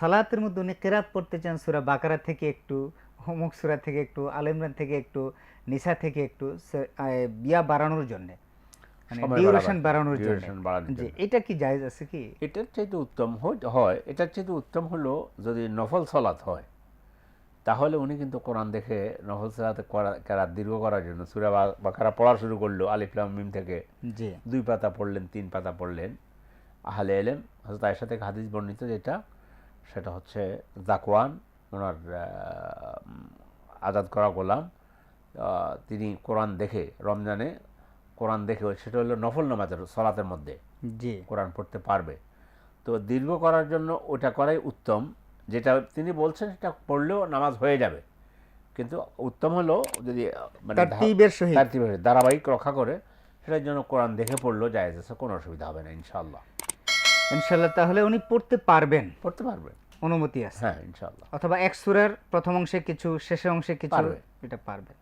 সালাতের মধ্যে উনি কেরাত পড়তে চান সুরা বাকারা থেকে একটু হোমক সুরা থেকে একটু আল ইমরান থেকে একটু নিসা থেকে একটু বিয়া বাড়ানোর জন্য। মানে সময় ডিউরেশন বাড়ানোর জন্য। জি এটা কি জায়েজ আছে কি? এটার চাইতে উত্তম হয়- এটার চাইতে উত্তম হলো যদি নফল হয় তাহলে উনি কিন্তু কোরআন দেখে নফল সলাতে কেরাত দীর্ঘ করার জন্য সুরা বাকারা পড়া শুরু করল আলিফলাম মিম থেকে দুই পাতা পড়লেন তিন পাতা পড়লেন। আহলে এলেম হজরত আয়সা থেকে হাদিস বর্ণিত যেটা সেটা হচ্ছে জাকওয়ান ওনার আজাদ করা গোলাম। তিনি কোরআন দেখে রমজানে কোরআন দেখে সেটা হলো নফল নামাজের সলাতের মধ্যে জি। কোরআন পড়তে পারবে। তো দীর্ঘ করার জন্য ওটা করাই উত্তম। যেটা তিনি বলছেন সেটা পড়লেও নামাজ হয়ে যাবে। কিন্তু উত্তম হলো যদি মানে ধারাবাহিক রক্ষা করে সেটার জন্য কোরআন দেখে পড়লেও যায় কোনো অসুবিধা হবে না ইনশাআল্লাহ। ইনশাল্লাহ তাহলে উনি পড়তে পারবেন। পড়তে পারবেন অনুমতি আছে। হ্যাঁ ইনশাআল্লাহ। অথবা এক সুরের প্রথম অংশে কিছু শেষের অংশে কিছু এটা পারবে।